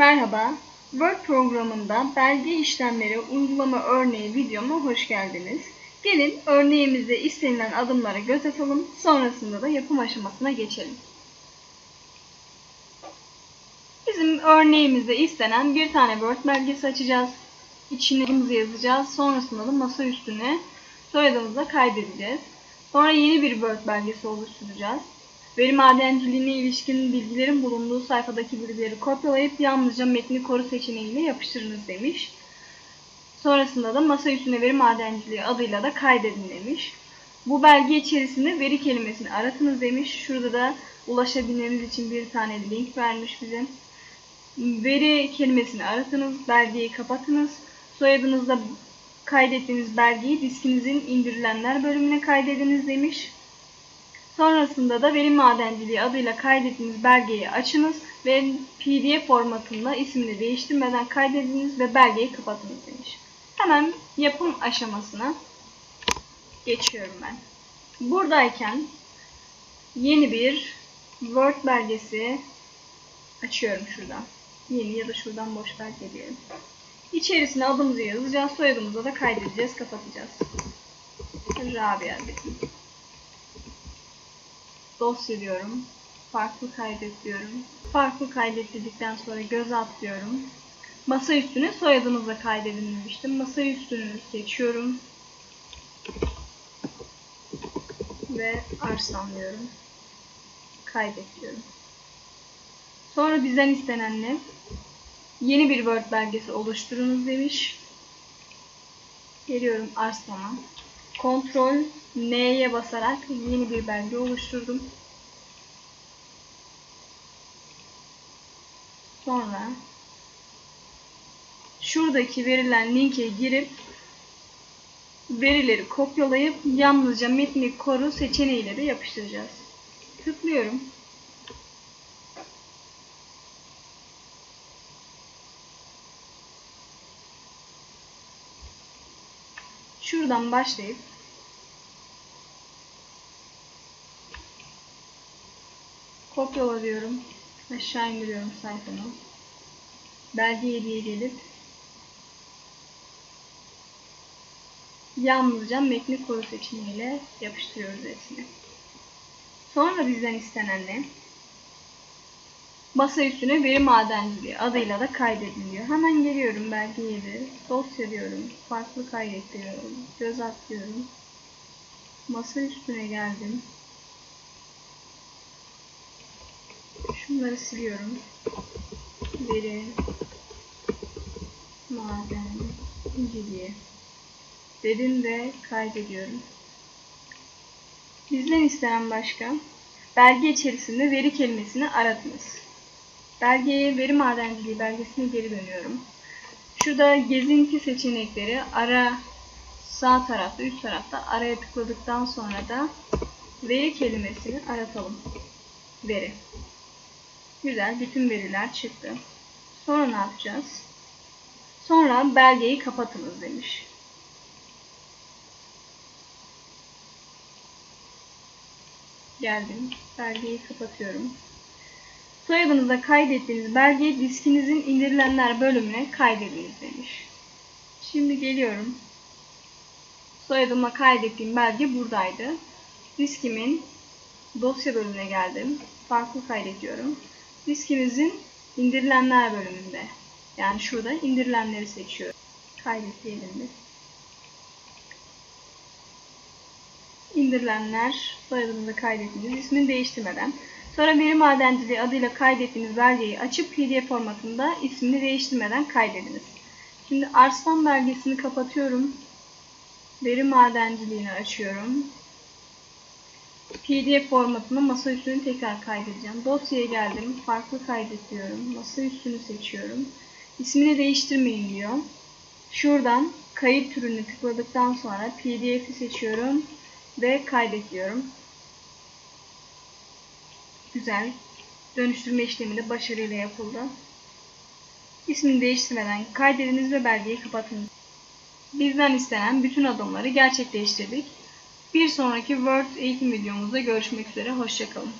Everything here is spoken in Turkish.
Merhaba, Word programında belge işlemleri uygulama örneği videoma hoş geldiniz. Gelin örneğimizde istenilen adımlara göz atalım, sonrasında da yapım aşamasına geçelim. Bizim örneğimizde istenen bir tane Word belgesi açacağız. İçine adımızı yazacağız, sonrasında da masa üstüne soyadımızı kaydedeceğiz. Sonra yeni bir Word belgesi oluşturacağız. Veri madenciliğine ilişkin bilgilerin bulunduğu sayfadaki bilgileri kopyalayıp yalnızca metni koru seçeneğiyle yapıştırınız demiş. Sonrasında da masa üstüne veri madenciliği adıyla da kaydedin demiş. Bu belge içerisinde veri kelimesini aratınız demiş. Şurada da ulaşabilmemiz için bir tane link vermiş bize. Veri kelimesini aratınız, belgeyi kapatınız. Soyadınızda kaydettiğiniz belgeyi diskinizin indirilenler bölümüne kaydediniz demiş. Sonrasında da veri madenciliği adıyla kaydettiğiniz belgeyi açınız ve PDF formatında ismini değiştirmeden kaydediniz ve belgeyi kapatınız demiş. Hemen yapım aşamasına geçiyorum ben. Buradayken yeni bir Word belgesi açıyorum şuradan. Yeni ya da şuradan boş belge diyelim. İçerisine adımızı yazacağız, soyadımızı da kaydedeceğiz, kapatacağız. Rabia dedim dosya diyorum. Farklı kaydet diyorum. Farklı kaydet sonra göz at diyorum. Masa üstüne soyadınızla kaydedin demiştim. Masa üstünü seçiyorum. Ve Arslan diyorum. Kaydet. Sonra bizden istenen ne? Yeni bir Word belgesi oluşturunuz demiş. Geliyorum Arslan'a. Kontrol N'ye basarak yeni bir belge oluşturdum. Sonra şuradaki verilen linke girip verileri kopyalayıp yalnızca metni koru seçeneğiyle de yapıştıracağız. Tıklıyorum. Şuradan başlayıp kopyala diyorum. Aşağı indiriyorum sayfamı. Belge hediye gelip yalnızca metni koru seçeneğiyle yapıştırıyoruz hepsini. Sonra bizden istenen ne? Masa üstüne veri madenciliği adıyla da kaydediliyor. Hemen geliyorum belge 7. Dosya diyorum. Farklı kaydet diyorum. Göz at diyorum. Masa üstüne geldim. Şunları siliyorum. Veri madenciliği dedim ve kaydediyorum. Bizden istenen başka belge içerisinde veri kelimesini aratınız. Belgeye veri madenciliği belgesine geri dönüyorum. Şurada gezinti seçenekleri ara sağ tarafta üst tarafta araya tıkladıktan sonra da veri kelimesini aratalım. Veri. Güzel bütün veriler çıktı. Sonra ne yapacağız? Sonra belgeyi kapatınız demiş. Geldim. Belgeyi kapatıyorum. Soyadınıza kaydettiğiniz belgeyi diskinizin indirilenler bölümüne kaydediniz demiş. Şimdi geliyorum. Soyadıma kaydettiğim belge buradaydı. Diskimin dosya bölümüne geldim. Farklı kaydediyorum. Diskimizin indirilenler bölümünde. Yani şurada indirilenleri seçiyorum. Kaydet diyelim bir. indirilenler soyadınızı kaydettiğiniz ismini değiştirmeden sonra veri madenciliği adıyla kaydettiğiniz belgeyi açıp pdf formatında ismini değiştirmeden kaydediniz. Şimdi Arslan belgesini kapatıyorum. Veri madenciliğini açıyorum. PDF formatında masa üstünü tekrar kaydedeceğim. Dosyaya geldim. Farklı kaydet diyorum. Masa üstünü seçiyorum. İsmini değiştirmeyin diyor. Şuradan kayıt türünü tıkladıktan sonra PDF'i seçiyorum ve kaydediyorum. Güzel. Dönüştürme işlemi de başarıyla yapıldı. İsmini değiştirmeden kaydediniz ve belgeyi kapatın. Bizden istenen bütün adımları gerçekleştirdik. Bir sonraki Word eğitim videomuzda görüşmek üzere. Hoşçakalın.